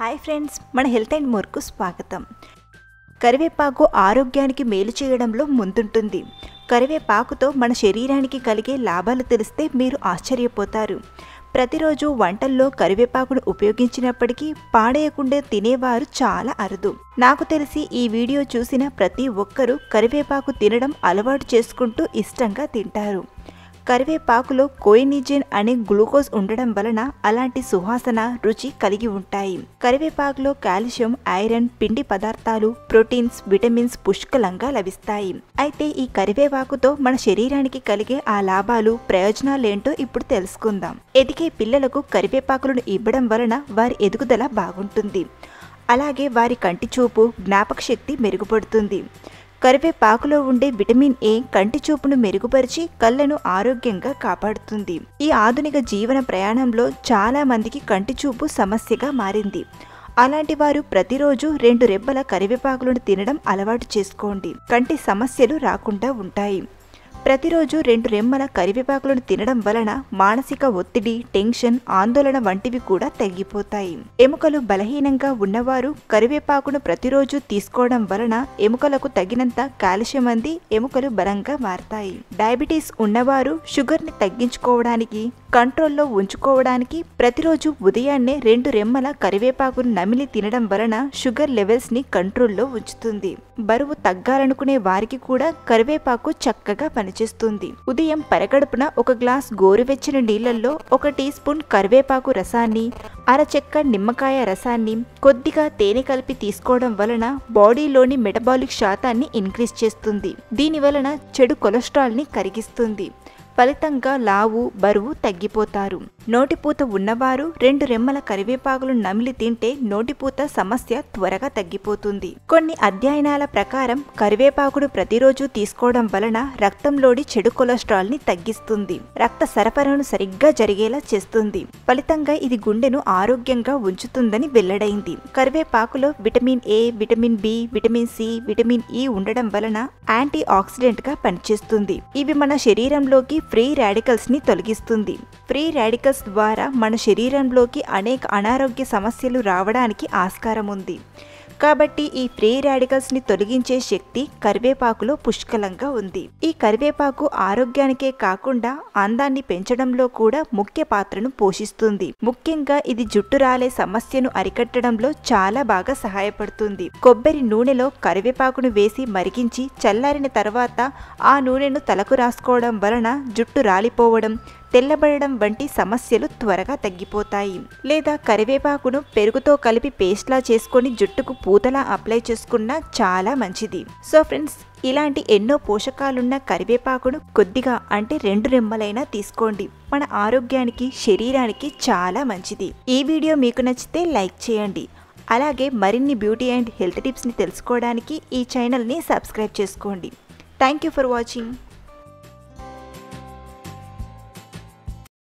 Hi friends మన health and మోర్కు స్వాగతం. కరివేపాకు ఆరోగ్యానికి మేలు చేయడంలో ముందుంటుంది. కరివేపాకుతో మన శరీరానికి కలిగే లాభాలు తెలిస్తే మీరు ఆశ్చర్యపోతారు. ప్రతిరోజు వంటల్లో కరివేపాకును ఉపయోగించినప్పటికీ పాడేయకుండా తినేవారు చాలా అరుదు. నాకు తెలిసి ఈ వీడియో చూసిన ప్రతి ఒక్కరూ కరివేపాకు తినడం అలవాటు చేసుకుంటూ ఇష్టంగా తింటారు. కరివేపాకులో కోయినిజిన్ అనే గ్లూకోజ్ ఉండడం వలన అలాంటి సువాసన రుచి కలిగి ఉంటాయి. కరివేపాకులో కాల్షియం ఐరన్ పిండి పదార్థాలు ప్రోటీన్స్ విటమిన్స్ పుష్కలంగా లభిస్తాయి. అయితే ఈ కరివేపాకుతో మన శరీరానికి కలిగే ఆ లాభాలు ప్రయోజనాలేంటో ఇప్పుడు తెలుసుకుందాం. ఎదిగే పిల్లలకు కరివేపాకులను ఇవ్వడం వలన వారి ఎదుగుదల బాగుంటుంది. అలాగే వారి కంటి చూపు జ్ఞాపక శక్తి మెరుగుపడుతుంది. కరివేపాకులో ఉండే విటమిన్ ఏ కంటి చూపును మెరుగుపరిచి కళ్ళను ఆరోగ్యంగా కాపాడుతుంది. ఈ ఆధునిక జీవన ప్రయాణంలో చాలా మందికి కంటి చూపు సమస్యగా మారింది. అలాంటి వారు ప్రతిరోజు రెండు రెబ్బల కరివేపాకులను తినడం అలవాటు చేసుకోండి. కంటి సమస్యలు రాకుండా ఉంటాయి. ప్రతిరోజు రెండు రెమ్మల కరివేపాకులను తినడం వలన మానసిక ఒత్తిడి టెన్షన్ ఆందోళన వంటివి కూడా తగ్గిపోతాయి. ఎముకలు బలహీనంగా ఉన్నవారు కరివేపాకును ప్రతిరోజు తీసుకోవడం వలన ఎముకలకు తగినంత కాల్షియం అంది ఎముకలు బలంగా మారతాయి. డయాబెటీస్ ఉన్నవారు షుగర్ని తగ్గించుకోవడానికి కంట్రోల్లో ఉంచుకోవడానికి ప్రతిరోజు ఉదయాన్నే రెండు రెమ్మల కరివేపాకును నమిలి తినడం వలన షుగర్ లెవెల్స్ని కంట్రోల్లో ఉంచుతుంది. బరువు తగ్గాలనుకునే వారికి కూడా కరివేపాకు చక్కగా పనిచేస్తుంది. ఉదయం పరగడుపున ఒక గ్లాస్ గోరువెచ్చని నీళ్ళల్లో ఒక టీ స్పూన్ కరివేపాకు రసాన్ని అరచెక్క నిమ్మకాయ రసాన్ని కొద్దిగా తేనె కలిపి తీసుకోవడం వలన బాడీలోని మెటబాలిక్ శాతాన్ని ఇంక్రీజ్ చేస్తుంది. దీని వలన చెడు కొలెస్ట్రాల్ని కరిగిస్తుంది. ఫలితంగా లావు బరువు తగ్గిపోతారు. నోటిపూత ఉన్నవారు రెండు రెమ్మల కరివేపాకులు నమిలి తింటే నోటిపూత సమస్య త్వరగా తగ్గిపోతుంది. కొన్ని అధ్యయనాల ప్రకారం కరివేపాకును ప్రతిరోజు తీసుకోవడం వలన రక్తంలోని చెడు కొలెస్ట్రాల్ని తగ్గిస్తుంది. రక్త సరఫరాను సరిగ్గా జరిగేలా చేస్తుంది. ఫలితంగా ఇది గుండెను ఆరోగ్యంగా ఉంచుతుందని వెల్లడైంది. కరివేపాకులో vitamin A vitamin B vitamin C vitamin E ఉండడం వలన యాంటీ ఆక్సిడెంట్గా పనిచేస్తుంది. ఇవి మన శరీరంలోకి ఫ్రీ రాడికల్స్ని తొలగిస్తుంది. ఫ్రీ రాడికల్స్ ద్వారా మన శరీరంలోకి అనేక అనారోగ్య సమస్యలు రావడానికి ఆస్కారం ఉంది కాబట్టి ఈ ఫ్రీ రాడికల్స్ని తొలగించే శక్తి కరివేపాకులో పుష్కలంగా ఉంది. ఈ కరివేపాకు ఆరోగ్యానికే కాకుండా అందాన్ని పెంచడంలో కూడా ముఖ్య పాత్రను పోషిస్తుంది. ముఖ్యంగా ఇది జుట్టు రాలే సమస్యను అరికట్టడంలో చాలా బాగా సహాయపడుతుంది. కొబ్బరి నూనెలో కరివేపాకును వేసి మరిగించి చల్లారిన తర్వాత ఆ నూనెను తలకు రాసుకోవడం వలన జుట్టు రాలిపోవడం తెల్లబడడం వంటి సమస్యలు త్వరగా తగ్గిపోతాయి. లేదా కరివేపాకును పెరుగుతో కలిపి పేస్ట్లా చేసుకొని జుట్టుకు పూతలా అప్లై చేసుకున్నా చాలా మంచిది. సో ఫ్రెండ్స్ ఇలాంటి ఎన్నో పోషకాలున్న కరివేపాకును కొద్దిగా అంటే రెండు రెమ్మలైనా తీసుకోండి. మన ఆరోగ్యానికి శరీరానికి చాలా మంచిది. ఈ వీడియో మీకు నచ్చితే లైక్ చేయండి. అలాగే మరిన్ని బ్యూటీ అండ్ హెల్త్ టిప్స్ని తెలుసుకోవడానికి ఈ ఛానల్ని సబ్స్క్రైబ్ చేసుకోండి. Thank you for watching.